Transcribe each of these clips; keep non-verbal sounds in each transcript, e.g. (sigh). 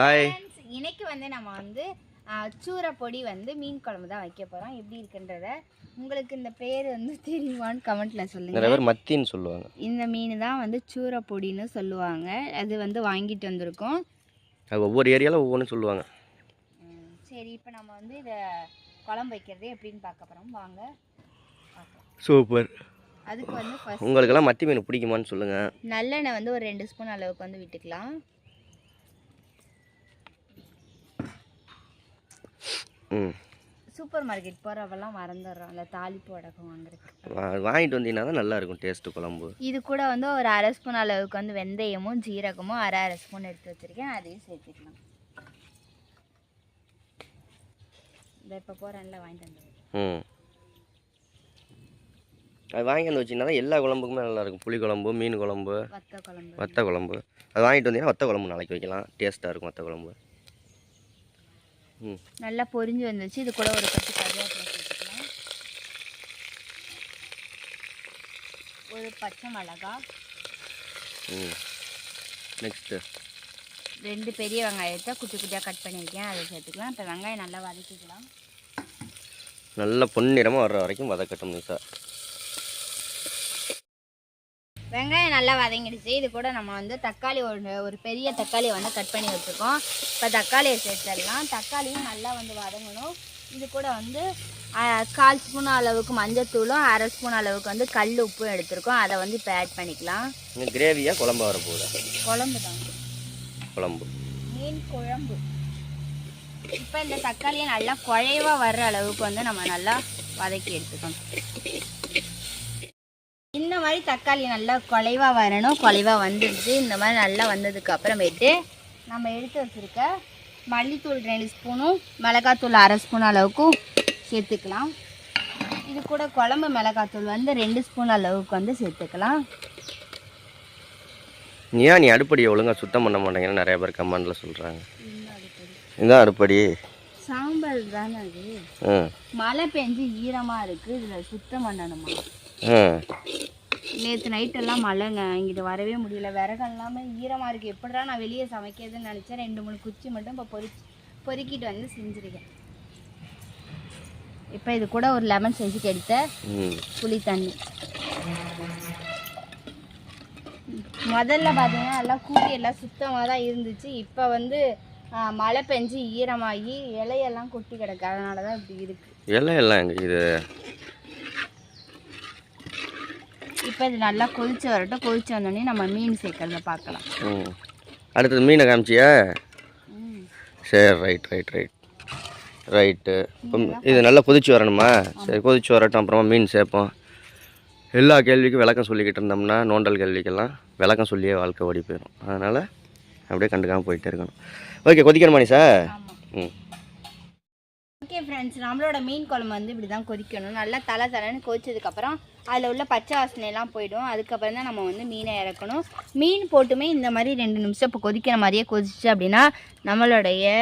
Hi இன்னைக்கு வந்து நம்ம வந்து ஆ, சூரை பொடி வந்து மீன் குழம்பு தான் வைக்க போகிறோம் எப்படி இருக்குன்றத உங்களுக்கு இந்த பேர் வந்து (laughs) தெரியுமான்னு கமெண்ட்ல சொல்லுங்க. நிறைய பேர் மத்தின்னு சொல்லுவாங்க. இந்த மீன் தான் வந்து சூரை பொடின்னு சொல்லுவாங்க. அது வந்து வாங்கிட்டு வந்திருக்கோம். அது ஒவ்வொரு ஏரியாவில் ஒவ்வொன்றும் சொல்லுவாங்க. சரி இப்போ நம்ம வந்து இதை குழம்பு வைக்கிறது எப்படின்னு பார்க்க போகிறோம் வாங்க சூப்பர் அதுக்கு வந்து உங்களுக்கெல்லாம் மத்தி மீன் பிடிக்குமான்னு சொல்லுங்கள் நல்லெண்ணெய் வந்து ஒரு ரெண்டு ஸ்பூன் அளவுக்கு வந்து விட்டுக்கலாம். சூப்பர் மார்க்கெட் போகிறவெல்லாம் மறந்துடுறோம். அந்த தாளிப்பு வடகம் வாங்குறதுக்கு. வாங்கிட்டு வந்தீங்கன்னா தான் நல்லா இருக்கும் டேஸ்ட்டு குழம்பு. இது கூட வந்து ஒரு அரை ஸ்பூன் அளவுக்கு வந்து வெந்தயமும் ஜீரகமும் அரை அரை ஸ்பூன் எடுத்து வச்சிருக்கேன். அதையும் சேர்த்துக்கலாம். இந்த இப்போ போகிறேன்ல வாங்கிட்டு வந்து ம். அது வாங்கி வந்து வச்சிங்கன்னா எல்லா குழம்புக்குமே நல்லா இருக்கும் புளி குழம்பு மீன் குழம்பு வத்த குழம்பு. வத்த குழம்பு. அது வாங்கிட்டு வந்தீங்கன்னா வத்த குழம்பு நாளைக்கு வைக்கலாம். டேஸ்ட்டாக இருக்கும் வத்த குழம்பு. நல்லா பொரிஞ்சு வந்துச்சு. இது கூட ஒரு பத்து கருவேப்பிலை சேர்த்துக்கலாம். ஒரு பச்சை மிளகா. ம் நெக்ஸ்ட்டு ரெண்டு பெரிய வெங்காயத்தை குட்டி குட்டியாக கட் பண்ணியிருக்கேன். அதை சேர்த்துக்கலாம். இப்போ வெங்காயம் நல்லா வதக்கிக்கலாம். நல்ல பொன்னிறமாக வர்ற வரைக்கும் வதக்கட்டும் நிசா வெங்காயம் நல்லா வதங்கிடுச்சு. இது கூட நம்ம வந்து தக்காளி ஒரு ஒரு பெரிய தக்காளியை வந்து கட் பண்ணி வச்சுருக்கோம். இப்போ தக்காளியை சேர்த்துடலாம். தக்காளியும் நல்லா வந்து வதங்கணும். இது கூட வந்து கால் ஸ்பூன் அளவுக்கு மஞ்சத்தூளும் அரை ஸ்பூன் அளவுக்கு வந்து கல் உப்பும் எடுத்திருக்கோம். அதை வந்து இப்போ ஆட் பண்ணிக்கலாம். கிரேவியாக குழம்பு வரப்போகுது? குழம்பு தான். குழம்பு. மீன் குழம்பு. இப்போ இந்த தக்காளியை நல்லா குழைவா வர்ற அளவுக்கு வந்து நம்ம நல்லா வதக்கி எடுத்துக்கணும். இந்த மாதிரி தக்காளி நல்லா குலைவா வரணும். குலைவா வந்துடுச்சு. இந்த மாதிரி நல்லா வந்ததுக்கு அப்புறமேட்டு நம்ம எடுத்து வச்சிருக்க மல்லித்தூள் ரெண்டு ஸ்பூனும் மிளகாத்தூள் அரை ஸ்பூன் அளவுக்கு சேர்த்துக்கலாம். இது கூட குழம்பு மிளகாத்தூள் வந்து ரெண்டு ஸ்பூன் அளவுக்கு வந்து சேர்த்துக்கலாம். ஏன் நீ அடுப்படியை ஒழுங்காக சுத்தம் பண்ண மாட்டேங்கன்னு நிறைய பேர் கமெண்டில் சொல்கிறாங்க இதான் அடுப்படி. சாம்பல் தானே அது? மழை பெஞ்சு ஈரமா இருக்கு. இதுல சுத்தம் பண்ணணுமா? நேற்று நைட்டெல்லாம் மழைங்க. இங்கிட்டு வரவே முடியல. விறகு எல்லாமே ஈரமா இருக்கு. எப்படிடா நான் வெளியே சமைக்கிறதுன்னு நினைச்சேன். ரெண்டு மூணு குச்சி மட்டும் இப்போ பொறி பொறுக்கிட்டு வந்து செஞ்சிருக்கேன். இப்போ இது கூட ஒரு லெமன் சைஸுக்கு எடுத்த புளி தண்ணி. முதல்ல பார்த்தீங்கன்னா எல்லாம் கூட்டி எல்லாம் சுத்தமாக தான் இருந்துச்சு. இப்போ வந்து மழை பெஞ்சு ஈரமாகி இலையெல்லாம் கொட்டி கிடக்கு. அதனால தான் இப்படி இருக்கு. எல்லாம் எல்லாம் எங்க இது? இப்போ இது நல்லா கொதிச்சு வரட்டும். கொதிச்சு வந்தோடனே நம்ம மீன் சேர்க்கறத பார்க்கலாம். ம் அடுத்தது மீனை காமிச்சியா? ம். சரி ரைட் ரைட் ரைட் ரைட்டு இப்போ இது நல்லா கொதிச்சு வரணுமா? சரி கொதிச்சு வரட்டும். அப்புறமா மீன் சேர்ப்போம். எல்லா கேள்விக்கும் விளக்கம் சொல்லிக்கிட்டு இருந்தோம்னா நோண்டல் கேள்விக்கெல்லாம் விளக்கம் சொல்லியே வாழ்க்கை ஓடி போயிடும் அதனால் அப்படியே கண்டுக்காமல் போயிட்டே இருக்கணும். ஓகே கொதிக்கணுமா நீ சார் ம். ஃப்ரெண்ட்ஸ் நம்மளோட மீன் குழம்பு வந்து இப்படி தான் கொதிக்கணும். நல்லா தலை தலைன்னு கொதிச்சதுக்கப்புறம் அதில் உள்ள பச்சை வாசனையெல்லாம் போயிடும். அதுக்கப்புறம் தான் நம்ம வந்து மீனை இறக்கணும். மீன் போட்டுமே இந்த மாதிரி ரெண்டு நிமிஷம் இப்போ கொதிக்கிற மாதிரியே கொதிச்சு அப்படின்னா நம்மளுடைய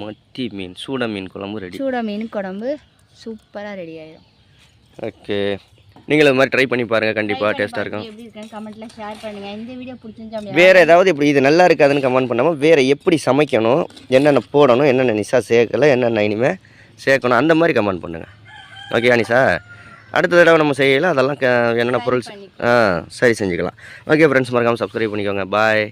மத்தி மீன் சூட மீன் குழம்பு ரெடி சூட மீன் குழம்பு சூப்பராக ரெடி ஆயிடும் ஓகே நீங்களும் இது மாதிரி ட்ரை பண்ணி பாருங்கள் கண்டிப்பாக டேஸ்ட்டாக இருக்கும். எப்படி இருக்குன்னு கமெண்ட்ல ஷேர் பண்ணுங்க. இந்த வீடியோ அப்படின்னா வேறு ஏதாவது இப்படி இது நல்லா இருக்காதுன்னு கமெண்ட் பண்ணாமல் வேறு எப்படி சமைக்கணும் என்னென்ன போடணும் என்னென்ன நிசா சேர்க்கலை என்னென்ன இனிமேல் சேர்க்கணும் அந்த மாதிரி கமெண்ட் பண்ணுங்கள் ஓகே நிசா அடுத்த தடவை நம்ம செய்யலாம் அதெல்லாம் க- என்னென்ன பொருள் செ- ஆ சரி செஞ்சுக்கலாம். ஓகே ஃப்ரெண்ட்ஸ் மறக்காமல் சப்ஸ்கிரைப் பண்ணிக்கோங்க. பாய்